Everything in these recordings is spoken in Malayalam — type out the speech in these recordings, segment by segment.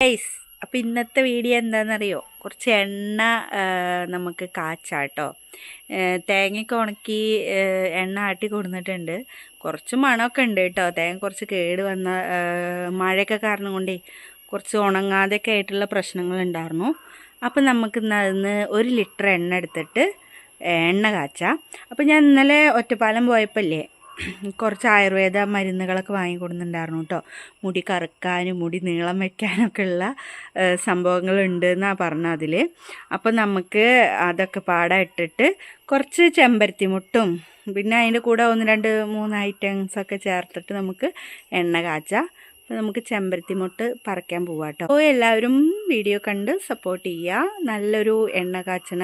ഗൈസ് അപ്പോൾ ഇന്നത്തെ വീഡിയോ എന്താണെന്നറിയോ കുറച്ച് എണ്ണ നമുക്ക് കാച്ചാട്ടോ. തേങ്ങയൊക്കെ ഉണക്കി എണ്ണ ആട്ടി കൊടുത്തിട്ടുണ്ട് കുറച്ച് മണമൊക്കെ ഉണ്ട് കേട്ടോ. തേങ്ങ കുറച്ച് കേട് വന്ന മഴയൊക്കെ കാരണം കൊണ്ടേ കുറച്ച് ഉണങ്ങാതെയൊക്കെ ആയിട്ടുള്ള പ്രശ്നങ്ങൾ ഉണ്ടായിരുന്നു. അപ്പോൾ നമുക്ക് ഇന്ന് അതിന് ഒരു ലിറ്റർ എണ്ണ എടുത്തിട്ട് എണ്ണ കാച്ചാം. അപ്പോൾ ഞാൻ ഇന്നലെ ഒറ്റപ്പാലം പോയപ്പോഴല്ലേ കുറച്ച് ആയുർവേദ മരുന്നുകളൊക്കെ വാങ്ങിക്കൊടുന്നുണ്ടായിരുന്നു കേട്ടോ. മുടി കറുക്കാനും മുടി നീളം വയ്ക്കാനൊക്കെ ഉള്ള സംഭവങ്ങളുണ്ട് എന്നാണ് പറഞ്ഞത് അതിൽ അപ്പോൾ നമുക്ക് അതൊക്കെ പാടായിട്ടിട്ട് കുറച്ച് ചെമ്പരത്തി മുട്ടും പിന്നെ അതിന്റെ കൂടെ ഒന്ന് രണ്ട് മൂന്ന് ഐറ്റംസ് ഒക്കെ ചേർത്തിട്ട് നമുക്ക് എണ്ണ കാച്ചാം നമുക്ക് ചെമ്പരത്തി മുട്ട് പറിക്കാൻ പോവാം കേട്ടോ. അപ്പോൾ എല്ലാവരും വീഡിയോ കണ്ട് സപ്പോർട്ട് ചെയ്യുക നല്ലൊരു എണ്ണ കാച്ചണ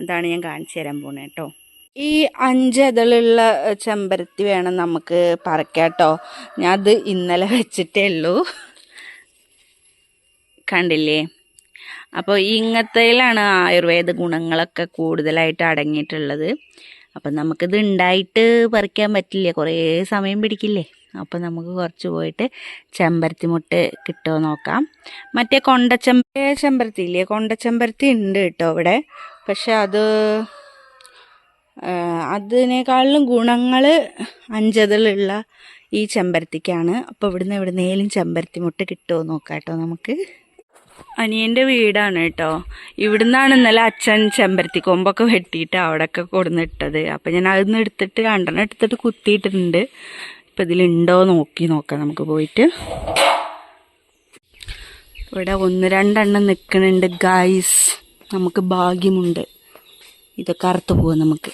എന്താണ് ഞാൻ കാണിച്ചു തരാൻ പോണേ കേട്ടോ. ഈ അഞ്ച് ഇതളുള്ള ചെമ്പരത്തി വേണം നമുക്ക് പറക്കാട്ടോ. കേട്ടോ ഞാൻ അത് ഇന്നലെ വെച്ചിട്ടേ ഉള്ളൂ. കണ്ടില്ലേ? അപ്പോൾ ഇങ്ങനത്തേലാണ് ആയുർവേദ ഗുണങ്ങളൊക്കെ കൂടുതലായിട്ട് അടങ്ങിയിട്ടുള്ളത്. അപ്പം നമുക്കിത് ഉണ്ടായിട്ട് പറിക്കാൻ പറ്റില്ല. കുറേ സമയം പിടിക്കില്ലേ? അപ്പം നമുക്ക് കുറച്ച് പോയിട്ട് ചെമ്പരത്തി മുട്ട് കിട്ടുമോ നോക്കാം. മറ്റേ കൊണ്ടച്ചെമ്പ ചെമ്പരത്തി ഇല്ലേ കൊണ്ടച്ചെമ്പരത്തി ഉണ്ട് കേട്ടോ ഇവിടെ. പക്ഷെ അത് അതിനേക്കാളിലും ഗുണങ്ങൾ അഞ്ചതിലുള്ള ഈ ചെമ്പരത്തിക്കാണ്. അപ്പോൾ ഇവിടുന്ന് എവിടുന്നേലും ചെമ്പരത്തി മുട്ട കിട്ടുമോ നോക്കാം കേട്ടോ നമുക്ക്. അനിയന്റെ വീടാണ് കേട്ടോ. ഇവിടുന്നാണ് ഇന്നലെ അച്ഛൻ ചെമ്പരത്തി കൊമ്പൊക്കെ വെട്ടിയിട്ട് അവിടെയൊക്കെ കൊടുന്നിട്ടത്. അപ്പം ഞാൻ അതിന്ന് എടുത്തിട്ട് രണ്ടെണ്ണം എടുത്തിട്ട് കുത്തിയിട്ടുണ്ട് ഇപ്പം ഇതിലുണ്ടോ നോക്കി നോക്കാം നമുക്ക് പോയിട്ട്. ഇവിടെ ഒന്ന് രണ്ടെണ്ണം നിൽക്കുന്നുണ്ട് ഗായ്സ് നമുക്ക് ഭാഗ്യമുണ്ട്. ഇതൊക്കെ അറുത്ത് പോവാം നമുക്ക്.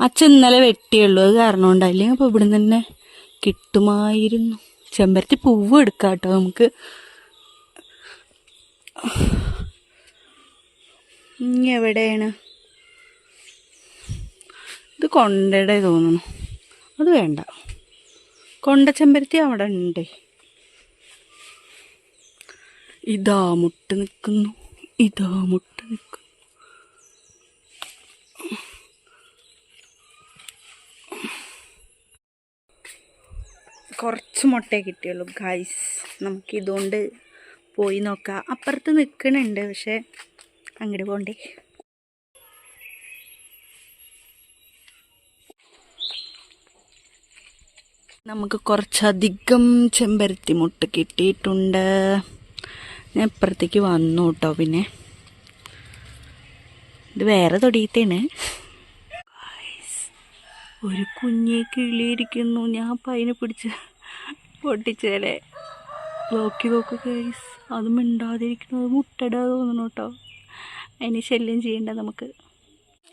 അച്ഛൻ ഇന്നലെ വെട്ടിയുള്ളൂ അത് കാരണം കൊണ്ട് അല്ലെങ്കിൽ അപ്പോൾ ഇവിടെ തന്നെ കിട്ടുമായിരുന്നു. ചെമ്പരത്തി പൂവ് എടുക്കാം കേട്ടോ നമുക്ക്. ഇനി എവിടെയാണ്? ഇത് കൊണ്ടയുടെ തോന്നുന്നു. അത് വേണ്ട. കൊണ്ട ചെമ്പരത്തി അവിടെ ഉണ്ട്. ഇതാ മുട്ട് നിൽക്കുന്നു. ഇതാ മുട്ട് നിൽക്കുന്നു. കുറച്ച് മുട്ടയെ കിട്ടിയുള്ളൂ. ഗൈസ് നമുക്കിതുകൊണ്ട് പോയി നോക്കാം. അപ്പുറത്ത് നിൽക്കണുണ്ട് പക്ഷെ അങ്ങോട്ട് പോകണ്ടേ നമുക്ക് കുറച്ചധികം ചെമ്പരത്തി മുട്ട കിട്ടിയിട്ടുണ്ട്. ഞാൻ ഇപ്പുറത്തേക്ക് വന്നു കേട്ടോ പിന്നെ. ഇത് വേറെ തൊടിയിട്ടാണ് ഒരു കുഞ്ഞേക്ക് കിളിയിരിക്കുന്നു. ഞാൻ അതിനെ പിടിച്ച് പൊട്ടിച്ചേലേ നോക്കി നോക്കു കൈസ് അത് മിണ്ടാതിരിക്കുന്നത് മുട്ടടാ തോന്നുന്നു കേട്ടോ അതിന് ശല്യം ചെയ്യണ്ട നമുക്ക്.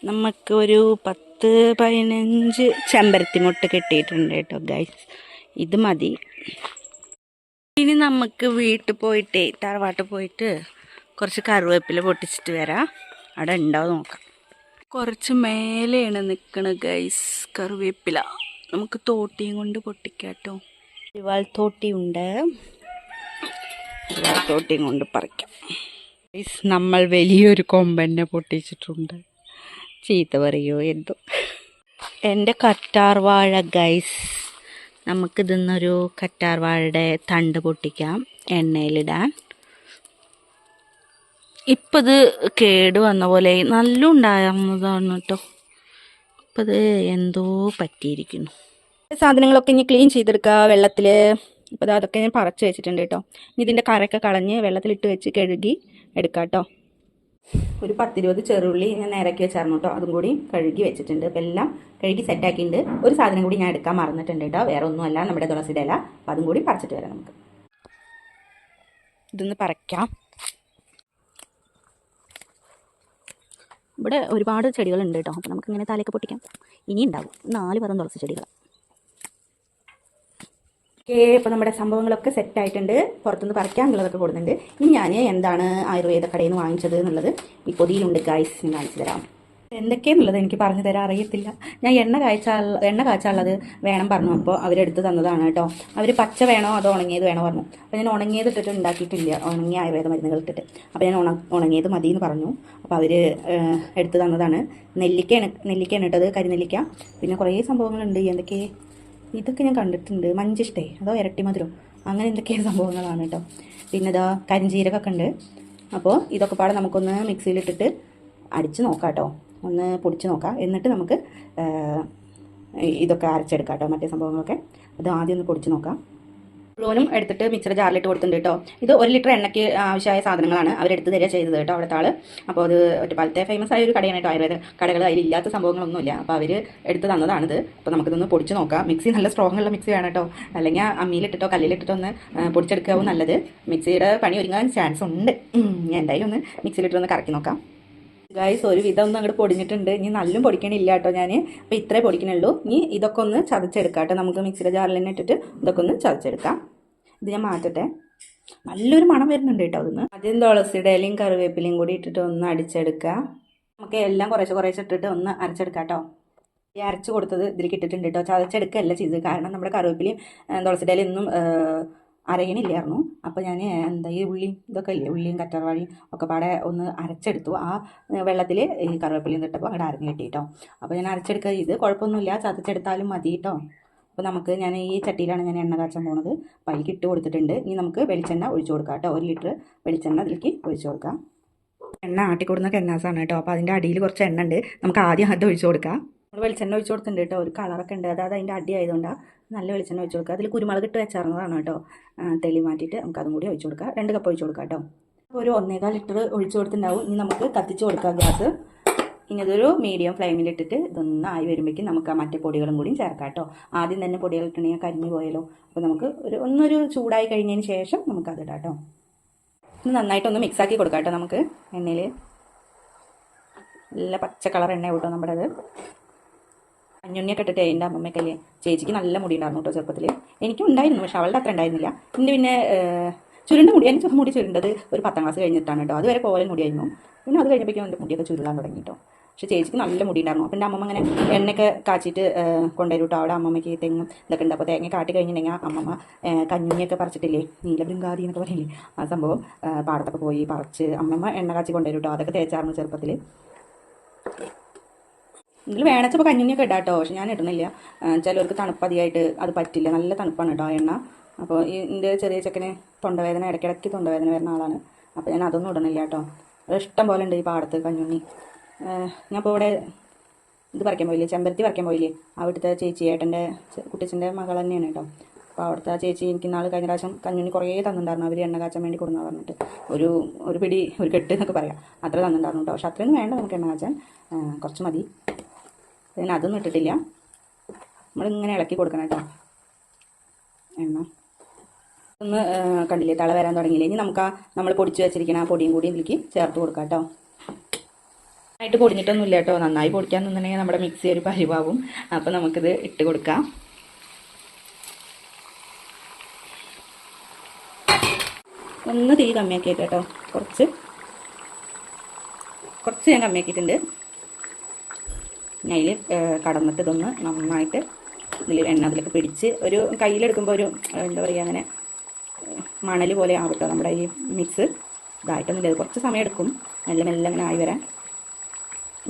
നമുക്ക് ഒരു പത്ത് പതിനഞ്ച് ചെമ്പരത്തി മുട്ട കിട്ടിയിട്ടുണ്ട് കേട്ടോ ഗൈസ് ഇത് മതി. ഇനി നമുക്ക് വീട്ടിൽ പോയിട്ട് തറവാട്ട് പോയിട്ട് കുറച്ച് കറിവേപ്പില പൊട്ടിച്ചിട്ട് വരാം. അവിടെ ഉണ്ടാവും നോക്കാം. കുറച്ച് മേലെയാണ് നിൽക്കണത് ഗൈസ് കറിവേപ്പില. നമുക്ക് തോട്ടിയും കൊണ്ട് പൊട്ടിക്കാം തോട്ടി തോട്ടിയുണ്ട്. ഒരുപാട് തോട്ടിയും കൊണ്ട് പറിക്കാം. നമ്മൾ വലിയൊരു കൊമ്പന്നെ പൊട്ടിച്ചിട്ടുണ്ട്. ചീത്ത പറയോ എന്തോ. എന്റെ കറ്റാർ വാഴ ഗൈസ് നമുക്കിതിന്നൊരു കറ്റാർ വാഴയുടെ തണ്ട് പൊട്ടിക്കാം എണ്ണയിലിടാൻ. ഇപ്പം ഇത് കേട് വന്ന പോലെ നല്ല ഉണ്ടായിരുന്നതാണ് കേട്ടോ ഇപ്പം ഇത് എന്തോ പറ്റിയിരിക്കുന്നു. സാധനങ്ങളൊക്കെ ഇനി ക്ലീൻ ചെയ്തെടുക്കുക വെള്ളത്തിൽ അപ്പോൾ ദാ അതൊക്കെ ഞാൻ പറച്ച് വെച്ചിട്ടുണ്ട് കേട്ടോ ഇനി ഇതിന്റെ കറയൊക്കെ കളഞ്ഞ് വെള്ളത്തിലിട്ട് വെച്ച് കഴുകി എടുക്കാം കേട്ടോ ഒരു പത്തിരുപത് ചെറുള്ളി ഞാൻ നേരക്കി വെച്ചായിരുന്നു കേട്ടോ അതും കൂടി കഴുകി വെച്ചിട്ടുണ്ട്. അപ്പോൾ എല്ലാം കഴുകി സെറ്റാക്കിയിട്ടുണ്ട് ഒരു സാധനം കൂടി ഞാൻ എടുക്കാൻ മറന്നിട്ടുണ്ട് കേട്ടോ വേറെ ഒന്നുമല്ല നമ്മുടെ തുളസിയുടെ ഇല. അപ്പോൾ അതും കൂടി പറിച്ചിട്ട് വരാം നമുക്ക്. ഇതൊന്ന് പറിക്കാം. ഇവിടെ ഒരുപാട് ചെടികളുണ്ട് കേട്ടോ അപ്പോൾ നമുക്കിങ്ങനെ തലയൊക്കെ പൊട്ടിക്കാം. ഇനി ഉണ്ടാവും നാല് പറം തുളസി ചെടികൾ ഓക്കെ അപ്പോൾ നമ്മുടെ സംഭവങ്ങളൊക്കെ സെറ്റ് ആയിട്ടുണ്ട്. പുറത്തുനിന്ന് പറിക്കാനുള്ളതൊക്കെ കൊടുക്കുന്നുണ്ട് ഇനി ഞാൻ എന്താണ് ആയുർവേദ കടയിൽ നിന്ന് വാങ്ങിച്ചത് എന്നുള്ളത് ഈ പൊതിയിലുണ്ട് ഗൈസ് ഞാൻ കാണിച്ചു തരാം. എന്തൊക്കെയെന്നുള്ളത് എനിക്ക് പറഞ്ഞു തരാൻ അറിയത്തില്ല. ഞാൻ എണ്ണ കാഴ്ച എണ്ണ കാച്ചാനുള്ളത് വേണം പറഞ്ഞു. അപ്പോൾ അവരെടുത്ത് തന്നതാണ് കേട്ടോ. അവർ പച്ച വേണോ അതോ ഉണങ്ങിയത് വേണോ പറഞ്ഞു. അപ്പോൾ ഞാൻ ഉണങ്ങിയത് ഇട്ടിട്ട് ഉണ്ടാക്കിയിട്ടില്ല. ഉണങ്ങിയ ആയുർവേദ മരുന്നുകൾ ഇട്ടിട്ട്. അപ്പോൾ ഞാൻ ഉണ ഉണങ്ങിയത് മതി എന്ന് പറഞ്ഞു അപ്പോൾ അവർ എടുത്ത് തന്നതാണ്. നെല്ലിക്കയാണ് നെല്ലിക്കയാണ് ഇട്ടത് കരിനെല്ലിക്ക. പിന്നെ കുറേ സംഭവങ്ങളുണ്ട്. എന്തൊക്കെ? ഇതൊക്കെ ഞാൻ കണ്ടിട്ടുണ്ട്. മഞ്ചിഷ്ടേ. അതോ ഇരട്ടി മധുരം. അങ്ങനെ എന്തൊക്കെയാണ് സംഭവങ്ങളാണ് കേട്ടോ പിന്നെ ഇതാ കരിഞ്ചീരകമൊക്കെ ഉണ്ട്. അപ്പോൾ ഇതൊക്കെ പാടെ നമുക്കൊന്ന് മിക്സിയിലിട്ടിട്ട് അടിച്ച് നോക്കാം കേട്ടോ ഒന്ന് പൊടിച്ച് നോക്കാം. എന്നിട്ട് നമുക്ക് ഇതൊക്കെ അരച്ചെടുക്കാം കേട്ടോ മറ്റേ സംഭവങ്ങളൊക്കെ. അത് ആദ്യം ഒന്ന് പൊടിച്ച് നോക്കാം. മുഴുവനും എടുത്തിട്ട് മിക്സർ ജാറിലിട്ട് കൊടുത്തിട്ടുണ്ട് കേട്ടോ. ഇത് ഒരു ലിറ്റർ എണ്ണയ്ക്ക് ആവശ്യമായ സാധനങ്ങളാണ് അവരെടുത്ത് തരിക ചെയ്തത് കേട്ടോ അവിടുത്തെ ആൾ. അപ്പോൾ അത് ഒറ്റപ്പാലത്തെ ഫേമസ് ആയ ഒരു കടയാണ് കേട്ടോ ആയുർവേദ കടകൾ അതിലില്ലാത്ത സംഭവങ്ങളൊന്നുമില്ല. അപ്പോൾ അവർ എടുത്ത് തന്നതാണിത്. അപ്പോൾ നമുക്കിതൊന്ന് പൊടിച്ച് നോക്കാം. മിക്സി നല്ല സ്ട്രോങ് ഉള്ള മിക്സി വേണം കേട്ടോ. അല്ലെങ്കിൽ അമ്മിയിലിട്ടിട്ടോ കല്ലിലിട്ടിട്ടോ ഒന്ന് പൊടിച്ചെടുക്കാവും നല്ലത്. മിക്സിയുടെ പണി ഒരുങ്ങാൻ ചാൻസ് ഉണ്ട്. എന്തായാലും ഒന്ന് മിക്സിയിലിട്ടൊന്ന് കറക്കി നോക്കാം. ഗൈസ് ഒരു വിധം ഒന്നും അങ്ങോട്ട് പൊടിഞ്ഞിട്ടുണ്ട്. ഇനി നല്ലും പൊടിക്കണില്ല കേട്ടോ ഞാൻ അപ്പോൾ ഇത്രേ പൊടിക്കണുള്ളൂ. ഇനി ഇതൊക്കെ ഒന്ന് ചതച്ചെടുക്കാം കേട്ടോ. നമുക്ക് മിക്സിയുടെ ജാറിൽ തന്നെ ഇട്ടിട്ട് ഇതൊക്കെ ഒന്ന് ചതച്ചെടുക്കാം. ഇത് ഞാൻ മാറ്റട്ടെ. നല്ലൊരു മണം വരുന്നുണ്ട് കേട്ടോ അതൊന്ന്. ആദ്യം തുളസിയുടെ ഇലയും കറിവേപ്പിലയും കൂടി ഇട്ടിട്ട് ഒന്ന് അടിച്ചെടുക്കുക. നമുക്ക് എല്ലാം കുറേശ്ശെ കുറേശ്ശെ ഇട്ടിട്ട് ഒന്ന് അരച്ചെടുക്കാം കേട്ടോ. ഈ അരച്ച് കൊടുത്തത് ഇതിലേക്ക് ഇട്ടിട്ടുണ്ട് കേട്ടോ. ചതച്ചെടുക്കുകയല്ല ചെയ്തത്. കാരണം നമ്മുടെ കറിവേപ്പിലയും തുളസിയുടെ ഇലയും ഒന്നും അരയണില്ലായിരുന്നു. അപ്പോൾ ഞാൻ എന്താ ഈ ഉള്ളിയും ഇതൊക്കെ ഇല്ലേ ഉള്ളിയും കറ്റർവാഴിയും ഒക്കെ പാടെ ഒന്ന് അരച്ചെടുത്തു. ആ വെള്ളത്തിൽ ഈ കറിവേപ്പിലയും ഇട്ടപ്പോൾ അങ്ങോട്ട് അരഞ്ഞ് കിട്ടിയിട്ടോ അപ്പോൾ ഞാൻ അരച്ചെടുക്കുക ഇത് കുഴപ്പമൊന്നുമില്ല ചതച്ചെടുത്താലും മതി കേട്ടോ അപ്പോൾ നമുക്ക് ഞാൻ ഈ ചട്ടിയിലാണ് ഞാൻ എണ്ണ കാച്ചാൻ അപ്പോൾ അതിലേക്ക് ഇട്ട് കൊടുത്തിട്ടുണ്ട്. ഇനി നമുക്ക് വെളിച്ചെണ്ണ ഒഴിച്ചു കൊടുക്കാം കേട്ടോ ഒരു ലിറ്റർ വെളിച്ചെണ്ണ അതിലേക്ക് ഒഴിച്ചു കൊടുക്കാം. എണ്ണ ആട്ടിക്കൊടുന്ന കെന്നാസാണ് കേട്ടോ അപ്പോൾ അതിന്റെ അടിയിൽ കുറച്ച് എണ്ണ ഉണ്ട്. നമുക്ക് ആദ്യം അത് ഒഴിച്ചു കൊടുക്കാം. നമ്മൾ വെളിച്ചെണ്ണ ഒഴിച്ചു കൊടുത്തിട്ടുണ്ട് കേട്ടോ ഒരു കളറൊക്കെ ഉണ്ട്. അതായത് അതിന്റെ അടി ആയതുകൊണ്ടാണ് നല്ല വെളിച്ചെണ്ണ ഒഴിച്ചു കൊടുക്കുക. അതിൽ കുരുമുളക് ഇട്ട് വെച്ചാർന്നതാണ് കേട്ടോ. തെളി മാറ്റിയിട്ട് നമുക്ക് അതും കൂടി ഒഴിച്ചു കൊടുക്കാം. രണ്ട് കപ്പ് ഒഴിച്ചു കൊടുക്കാം കേട്ടോ. ഒരു ഒന്നേകാൽ ലിറ്റർ ഒഴിച്ചു കൊടുത്തിട്ടുണ്ടാവും. ഇനി നമുക്ക് കത്തിച്ച് കൊടുക്കാം ഗ്യാസ്. ഇനി അതൊരു മീഡിയം ഫ്ലെയിമിലിട്ടിട്ട് ഇതൊന്ന് ആയി വരുമ്പോഴേക്കും നമുക്ക് ആ മറ്റേ പൊടികളും കൂടി ചേർക്കാം കേട്ടോ. ആദ്യം തന്നെ പൊടികൾ ഇട്ടുണ്ടെങ്കിൽ കരിഞ്ഞു പോയാലോ അപ്പോൾ നമുക്ക് ഒരു ഒന്നൊരു ചൂടായി കഴിഞ്ഞതിന് ശേഷം നമുക്കത് ഇടാം കേട്ടോ. ഇത് നന്നായിട്ടൊന്ന് മിക്സാക്കി കൊടുക്കാം കേട്ടോ നമുക്ക് എണ്ണയിൽ. നല്ല പച്ച കളർ എണ്ണ കൂട്ടോ നമ്മുടെ അത് അഞ്ഞുണ്ണിയൊക്കെ കെട്ടിട്ട് എന്റെ അമ്മമ്മക്കല്ലേ ചേച്ചിക്ക് നല്ല മുടി ഉണ്ടായിരുന്നു കേട്ടോ ചെറുപ്പത്തിൽ എനിക്കും ഉണ്ടായിരുന്നു പക്ഷെ അവളുടെ അത്ര ഉണ്ടായിരുന്നില്ല. പിന്നെ പിന്നെ ചുരുണ്ട മുടി എനിക്ക് മുടി ചുരുണ്ടത് ഒരു പത്താം ക്ലാസ് കഴിഞ്ഞിട്ടാണ് കേട്ടോ. അതുവരെ കോലൻ മുടിയായിരുന്നു. പിന്നെ അത് കഴിഞ്ഞപ്പോഴേക്കും എന്റെ മുടിയൊക്കെ ചുരുളാൻ തുടങ്ങി കേട്ടോ. പക്ഷെ ചേച്ചിക്ക് നല്ല മുടി ഉണ്ടായിരുന്നു അപ്പം എന്റെ അമ്മമ്മ അങ്ങനെ എണ്ണയൊക്കെ കാച്ചിട്ട് കൊണ്ടുവരും കേട്ടോ. അവിടെ അമ്മമ്മയ്ക്ക് തെങ്ങും ഇതൊക്കെ ഉണ്ട്. അപ്പോൾ തേങ്ങ കാട്ടി കഴിഞ്ഞിട്ടുണ്ടെങ്കിൽ അമ്മമ്മ കഞ്ഞിയൊക്കെ പറിച്ചിട്ടില്ലേ നീലബൃങ്കാതി എന്നൊക്കെ പറയില്ലേ ആ സംഭവം പാടത്തൊക്കെ പോയി പറിച്ച് അമ്മമ്മ എണ്ണ കാച്ചി കൊണ്ടുവരും കേട്ടോ. അതൊക്കെ തേച്ചായിരുന്നു ചെറുപ്പത്തിൽ ഇതിൽ വേണച്ചപ്പോൾ കഞ്ഞിയൊക്കെ ഇടാം കേട്ടോ പക്ഷെ ഞാൻ ഇടുന്നില്ല ചിലവർക്ക് തണുപ്പ് അത് പറ്റില്ല. നല്ല തണുപ്പാണ് കേട്ടോ എണ്ണ. അപ്പോൾ ഇതിന്റെ ചെറിയ ചെക്കന് തൊണ്ടവേദന ഇടയ്ക്കിടയ്ക്ക് തൊണ്ടവേദന വരുന്ന ആളാണ്. അപ്പോൾ ഞാൻ അതൊന്നും ഇടണില്ല കേട്ടോ ഇഷ്ടം പോലെ ഉണ്ട് ഈ പാടത്ത് കഞ്ഞുണ്ണി. ഞാൻ ഇപ്പോൾ ഇവിടെ ഇത് പറിക്കാൻ പോയില്ലേ? ചെമ്പരത്തി പറിക്കാൻ പോയില്ലേ? അവിടുത്തെ ചേച്ചി ഏട്ടന്റെ കുട്ടിച്ചന്റെ മകൾ തന്നെയാണ് കേട്ടോ അപ്പോൾ അവിടുത്തെ ചേച്ചി എനിക്ക് നാൾ കഴിഞ്ഞ പ്രാവശ്യം കഞ്ഞുണ്ണി കുറേ തന്നിട്ടുണ്ടായിരുന്നു. അവർ എണ്ണ കാച്ചാൻ വേണ്ടി കൊടുക്കുന്ന പറഞ്ഞിട്ട്. ഒരു ഒരു പിടി ഒരു കെട്ട് എന്നൊക്കെ പറയാം. അത്ര തന്നിട്ടുണ്ടായിരുന്നു കേട്ടോ പക്ഷെ അത്രയൊന്നും വേണ്ട നമുക്ക് എണ്ണ കാച്ചാൻ. കുറച്ച് മതി. പിന്നെ അതൊന്നും ഇട്ടിട്ടില്ല. നമ്മളിങ്ങനെ ഇളക്കി കൊടുക്കണം കേട്ടോ. എണ്ണ. ഒന്ന് കണ്ടില്ലേ തള വരാൻ തുടങ്ങിയില്ലേ? ഇനി നമുക്ക് ആ നമ്മൾ പൊടിച്ച് വെച്ചിരിക്കുന്ന ആ പൊടിയും കൂടി ഇതിലേക്ക് ചേർത്ത് കൊടുക്കാം കേട്ടോ. നന്നായിട്ട് പൊടിഞ്ഞിട്ടൊന്നുമില്ല കേട്ടോ. നന്നായി പൊടിക്കാൻ നിന്നുണ്ടെങ്കിൽ നമ്മുടെ മിക്സി ഒരു പരിവാവും. അപ്പോൾ നമുക്കിത് ഇട്ട് കൊടുക്കാം. ഒന്ന് തീ കമ്മിയാക്കിയിട്ട് കേട്ടോ. കുറച്ച്. കുറച്ച് ഞാൻ കമ്മിയാക്കിയിട്ടുണ്ട്. അതിൽ കടന്നിട്ട് ഇതൊന്ന് നന്നായിട്ട് ഇതിൽ എണ്ണ അതിലൊക്കെ പിടിച്ച് ഒരു കയ്യിലെടുക്കുമ്പോൾ ഒരു എന്താ പറയുക അങ്ങനെ മണൽ പോലെ ആവട്ടോ നമ്മുടെ ഈ മിക്സ്. ഇതായിട്ടൊന്നുമില്ല ഇത് കുറച്ച് സമയം എടുക്കും. മെല്ലെ മെല്ലെ അങ്ങനെ ആയി വരാൻ.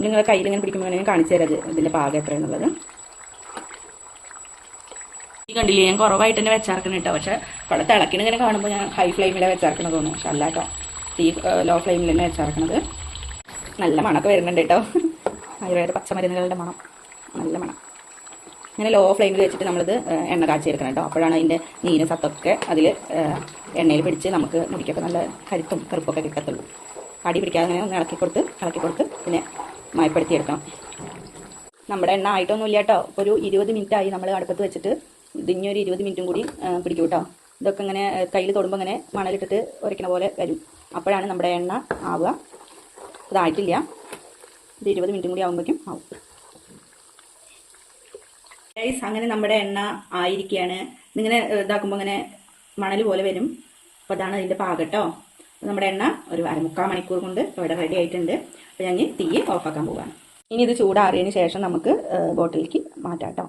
നിങ്ങൾ കയ്യിൽ ഇങ്ങനെ പിടിക്കുമ്പോൾ ഞാൻ കാണിച്ചു തരാം ഇത് ഇതിന്റെ പാകം എത്രയെന്നുള്ളത്. ഈ കണ്ടില്ലേ ഞാൻ കുറവായിട്ട് തന്നെ വെച്ചാർക്കണം കേട്ടോ പക്ഷേ ഇവിടെ തിളക്കിന് ഇങ്ങനെ കാണുമ്പോൾ ഞാൻ ഹൈ ഫ്ലെയിമിലെ വെച്ചാർക്കണത് തോന്നുന്നു. പക്ഷെ അല്ല കേട്ടോ തീ ലോ ഫ്ലെയിമിൽ തന്നെ വെച്ചാർക്കണത് നല്ല മണമൊക്കെ വരുന്നുണ്ട് കേട്ടോ ആയുർവേദ പച്ചമരുന്നുകളുടെ മണം. നല്ല മണം. ഇങ്ങനെ ലോ ഫ്ലെയിമിൽ വെച്ചിട്ട് നമ്മളിത് എണ്ണ കാച്ചിയെടുക്കണം കേട്ടോ അപ്പോഴാണ് അതിന്റെ നീരും സത്തൊക്കെ അതിൽ എണ്ണയിൽ പിടിച്ച് നമുക്ക് മുടിക്കൊക്കെ നല്ല കരുത്തും കറുപ്പൊക്കെ കിട്ടത്തുള്ളൂ. അടി പിടിക്കാതെ അങ്ങനെ ഒന്ന് ഇളക്കി കൊടുത്ത് ഇളക്കി കൊടുത്ത് പിന്നെ മയപ്പെടുത്തിയെടുക്കണം. നമ്മുടെ എണ്ണ ആയിട്ടൊന്നുമില്ല കേട്ടോ ഒരു ഇരുപത് മിനിറ്റ് ആയി നമ്മൾ അടുപ്പത്ത് വെച്ചിട്ട് ഇതിഞ്ഞൊരു ഇരുപത് മിനിറ്റും കൂടി പിടിക്കും കേട്ടോ ഇതൊക്കെ ഇങ്ങനെ കയ്യിൽ തൊടുമ്പോൾ ഇങ്ങനെ മണലിട്ടിട്ട് ഉരയ്ക്കണ പോലെ വരും. അപ്പോഴാണ് നമ്മുടെ എണ്ണ ആവുക. ഇതായിട്ടില്ല. ഇത് ഇരുപത് മിനിറ്റും കൂടി ആകുമ്പോഴേക്കും ആവും. ഗൈസ് അങ്ങനെ നമ്മുടെ എണ്ണ ആയിരിക്കുകയാണ് ഇങ്ങനെ ഇതാക്കുമ്പോൾ ഇങ്ങനെ മണൽ പോലെ വരും. അപ്പോൾ അതാണ് അതിന്റെ പാകട്ടോ. നമ്മുടെ എണ്ണ ഒരു അരമുക്കാൽ മണിക്കൂർ കൊണ്ട് ഇവിടെ റെഡി ആയിട്ടുണ്ട്. അപ്പോൾ ഞാൻ തീ ഓഫാക്കാൻ പോവാണ്. ഇനി ഇത് ചൂടാറിയതിന് ശേഷം നമുക്ക് ബോട്ടിലേക്ക് മാറ്റാം കേട്ടോ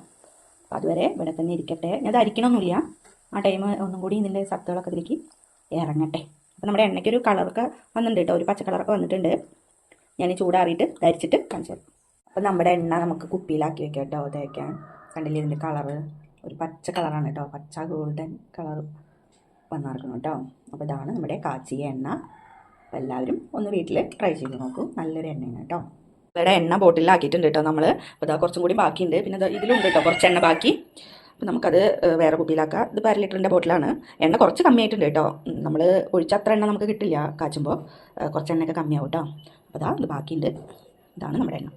അതുവരെ ഇവിടെ തന്നെ ഇരിക്കട്ടെ. ഞാൻ അത് അരിക്കണമൊന്നുമില്ല ആ ടൈം ഒന്നും കൂടി ഇതിന്റെ സത്തുകളൊക്കെ ഇതിലേക്ക് ഇറങ്ങട്ടെ. അപ്പോൾ നമ്മുടെ എണ്ണയ്ക്കൊരു കളറൊക്കെ വന്നിട്ടുണ്ട് കേട്ടോ ഒരു പച്ച കളറൊക്കെ വന്നിട്ടുണ്ട്. ഞാൻ ചൂടാറിയിട്ട് ധരിച്ചിട്ട് കാണിച്ചു തരാം. അപ്പോൾ നമ്മുടെ എണ്ണ നമുക്ക് കുപ്പിയിലാക്കി വെക്കാം കേട്ടോ തേക്കാൻ. കണ്ടില്ലേ ഇതിന്റെ കളറ്? ഒരു പച്ച കളറാണ് കേട്ടോ പച്ച ഗോൾഡൻ കളർ വന്നിറക്കണം കേട്ടോ. അപ്പോൾ ഇതാണ് നമ്മുടെ കാച്ചിയ എണ്ണ. അപ്പോൾ എല്ലാവരും ഒന്ന് വീട്ടിൽ ട്രൈ ചെയ്ത് നോക്കൂ. നല്ലൊരു എണ്ണയാണ് കേട്ടോ. ഇവിടെ എണ്ണ ബോട്ടിലാക്കിയിട്ടുണ്ട് കേട്ടോ നമ്മൾ അപ്പോൾ ഇതാ കുറച്ചും കൂടി ബാക്കിയുണ്ട്. പിന്നെ ഇത് ഇതിലുണ്ട് കേട്ടോ കുറച്ച് എണ്ണ ബാക്കി. അപ്പോൾ നമുക്കത് വേറെ കുപ്പിയിലാക്കാം. ഇത് പാര ലിറ്ററിന്റെ ബോട്ടിലാണ്. എണ്ണ കുറച്ച് കമ്മിയായിട്ടുണ്ട് കേട്ടോ. നമ്മൾ ഒഴിച്ച അത്ര എണ്ണ നമുക്ക് കിട്ടില്ല കാച്ചുമ്പോൾ കുറച്ച് എണ്ണയൊക്കെ കമ്മിയാവും കേട്ടോ. അപ്പോൾ ഇതാ ഇത് ബാക്കിയുണ്ട്. ഇതാണ് നമ്മുടെ എണ്ണ.